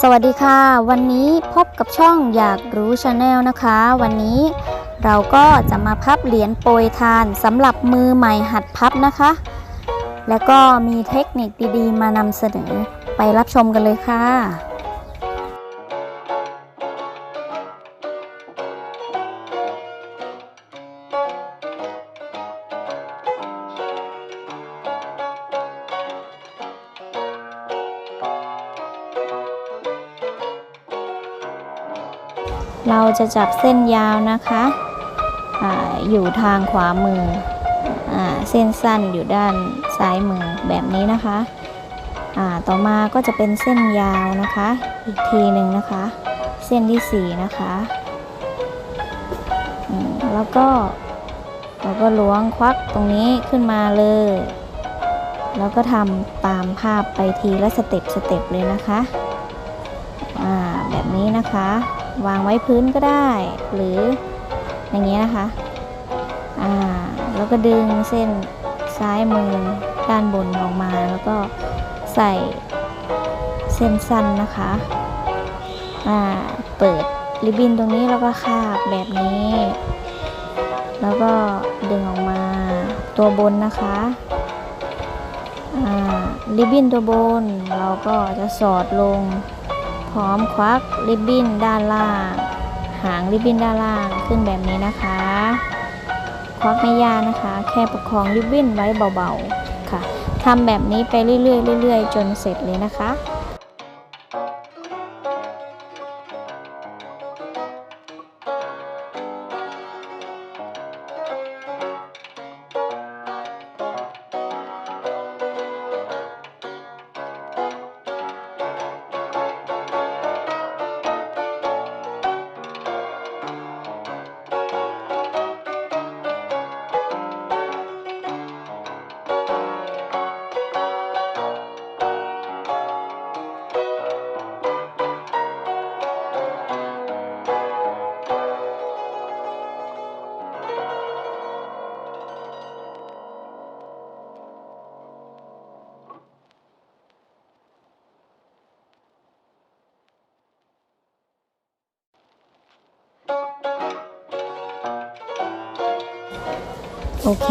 สวัสดีค่ะ วันนี้พบกับช่องอยากรู้ชาแนลนะคะ วันนี้เราก็จะมาพับเหรียญโปรยทานสำหรับมือใหม่หัดพับนะคะ แล้วก็มีเทคนิคดีๆ มานำเสนอไปรับชมกันเลยค่ะ เราจะจับเส้นยาวนะคะออยู่ทางขวามืออเส้นสั้นอยู่ด้านซ้ายมือแบบนี้นะคะต่อมาก็จะเป็นเส้นยาวนะคะ อีกทีหนึ่งนะคะ เส้นที่สี่นะคะแล้วก็เราก็ล้วงควักตรงนี้ขึ้นมาเลย แล้วก็ทำตามภาพไปทีละสเต็ปสเต็ปเลยนะคะ อ่า แบบนี้นะคะ วางไว้พื้นก็ได้ หรืออย่างนี้นะคะ อ่า แล้วก็ดึงเส้นซ้ายมือด้านบนออกมา แล้วก็ใส่เส้นสั้นนะคะ อ่า เปิดริบบิ้นตรงนี้แล้วก็คาบแบบนี้ แล้วก็ดึงออกมาตัวบนนะคะอ่าริบบิ้นตัวบนเราก็จะสอดลง อมควักริบบิ้นด้านล่าง หางริบบิ้นด้านล่างขึ้นแบบนี้นะคะ ควักไม่ยากนะคะ แค่ประคองริบบิ้นไว้เบาๆค่ะทำแบบนี้ไปเรื่อยๆเรื่อยๆจนเสร็จเลยนะคะ โอเค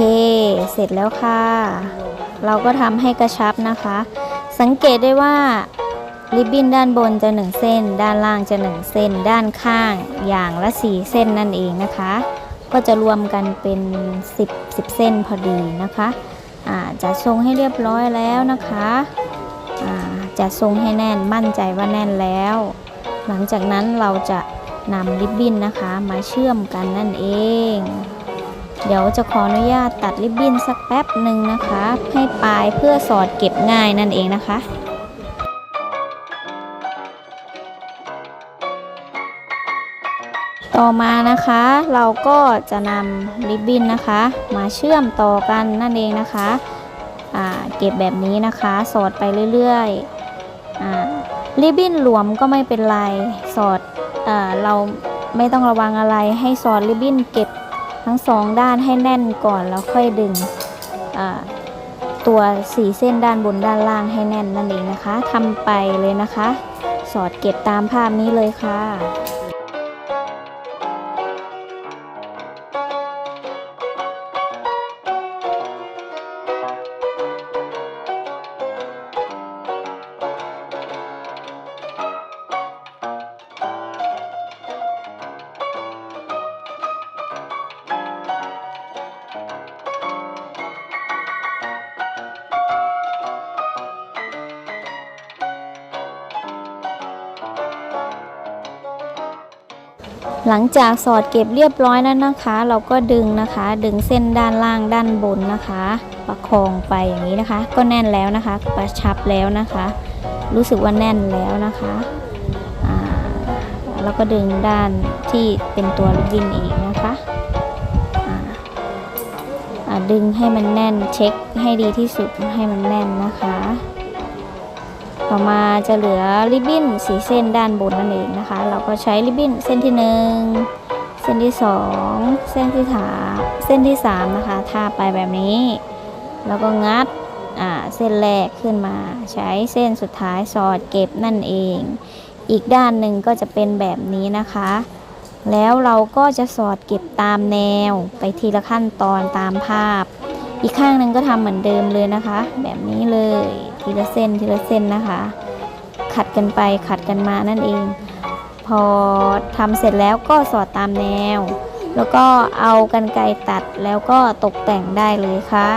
เสร็จแล้วค่ะ เราก็ทำให้กระชับนะคะ สังเกตได้ว่าริบบิ้นด้านบนจะ1เส้น ด้านล่างจะ1เส้น ด้านข้างอย่างละ4เส้นนั่นเองนะคะ ก็จะรวมกันเป็น 10 10 เส้นพอดีนะคะจะทรงให้เรียบร้อยแล้วนะคะจะทรงให้แน่นมั่นใจว่าแน่นแล้ว หลังจากนั้นเราจะนำริบบิ้นนะคะมาเชื่อมกันนั่นเอง เดี๋ยวจะขออนุญาตตัดริบบิ้นสักแป๊บหนึ่งนะคะ ให้ปลายเพื่อสอดเก็บง่ายนั่นเองนะคะต่อมานะคะเราก็จะนำริบบิ้นนะคะ มาเชื่อมต่อกันนั่นเองนะคะเก็บแบบนี้นะคะ สอดไปเรื่อยๆริบบิ้นหลวมก็ไม่เป็นไร สอดอเราไม่ต้องระวังอะไรให้สอดริบบิ้นเก็บ ทั้งสองด้านให้แน่นก่อนแล้วค่อยดึงตัวสีเส้นด้านบนด้านล่างให้แน่นนั่นเองนะคะทำไปเลยนะคะ สอดเก็บตามภาพนี้เลยค่ะ หลังจากสอดเก็บเรียบร้อยแล้วนะคะ เราก็ดึงนะคะ ดึงเส้นด้านล่างด้านบนนะคะ ประคองไปอย่างนี้นะคะ ก็แน่นแล้วนะคะกระชับแล้วนะคะ รู้สึกว่าแน่นแล้วนะคะแล้วก็ดึงด้านที่เป็นตัวริบบิ้นอีกนะคะดึงให้มันแน่นเช็คให้ดีที่สุดให้มันแน่นนะคะ ต่อมาจะเหลือริบบิ้นสีเส้นด้านบนนั่นเองนะคะ เราก็ใช้ริบบิ้นเส้นที่หนึ่งเส้นที่สองเส้นที่สามเส้นที่สามนะคะทาไปแบบนี้ แล้วก็งัดอ่าเส้นแรกขึ้นมา ใช้เส้นสุดท้ายสอดเก็บนั่นเอง อีกด้านหนึ่งก็จะเป็นแบบนี้นะคะ แล้วเราก็จะสอดเก็บตามแนวไปทีละขั้นตอนตามภาพ อีกข้างหนึ่งก็ทำเหมือนเดิมเลยนะคะ แบบนี้เลย ทีละเส้นทีละเส้นนะคะ ขัดกันไปขัดกันมานั่นเอง พอทำเสร็จแล้วก็สอดตามแนว แล้วก็เอากันไกตัดแล้วก็ตกแต่งได้เลยค่ะ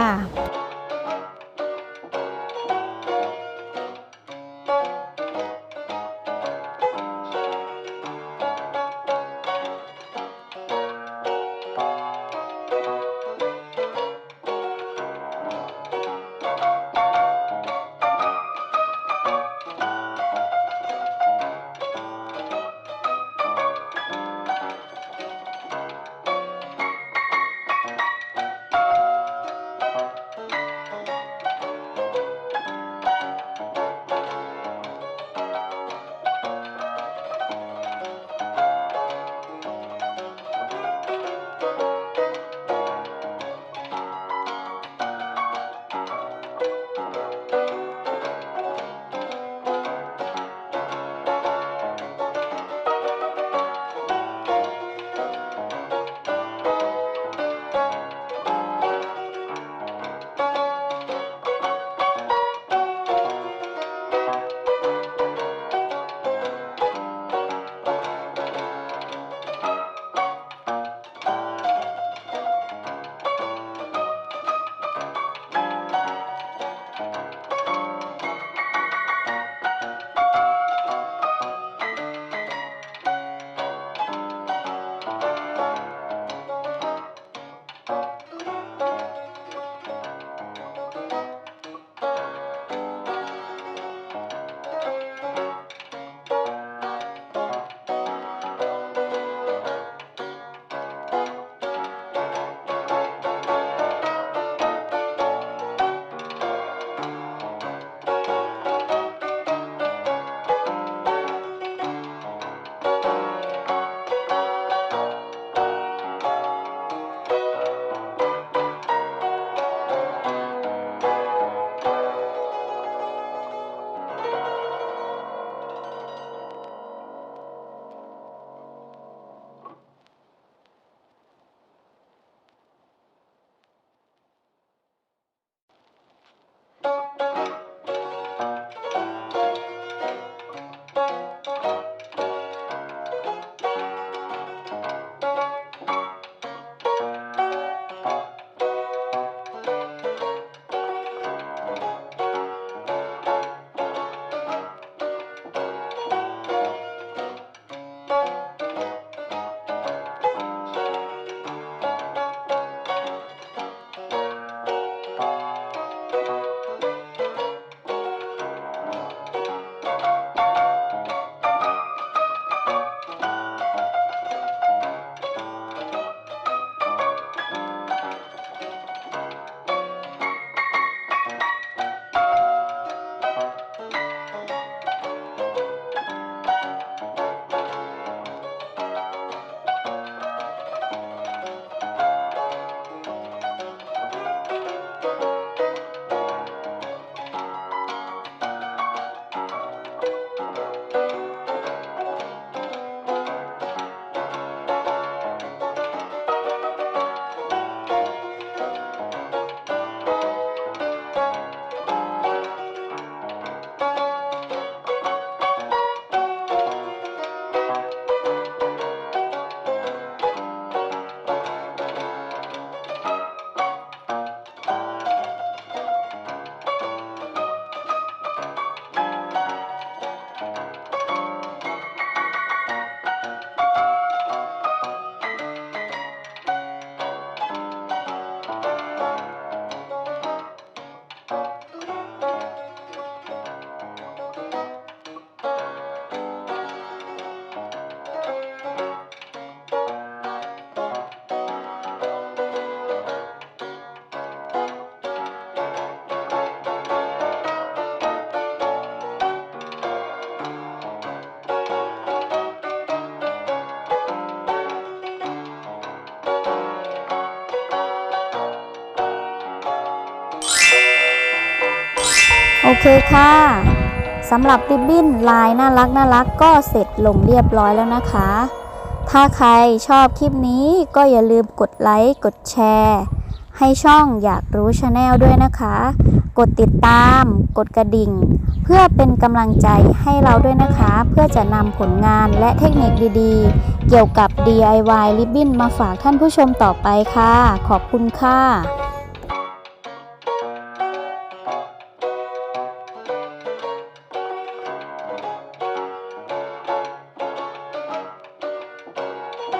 โอเคค่ะสำหรับริบบิ้นลายน่ารักน่ารักก็เสร็จลงเรียบร้อยแล้วนะคะ ถ้าใครชอบคลิปนี้ก็อย่าลืมกดไลค์กดแชร์ให้ช่องอยากรู้ชาแนลด้วยนะคะ กดติดตาม กดกระดิ่ง เพื่อเป็นกำลังใจให้เราด้วยนะคะ เพื่อจะนำผลงานและเทคนิคดีๆ เกี่ยวกับ DIY ริบบิ้นมาฝากท่านผู้ชมต่อไปค่ะ ขอบคุณค่ะ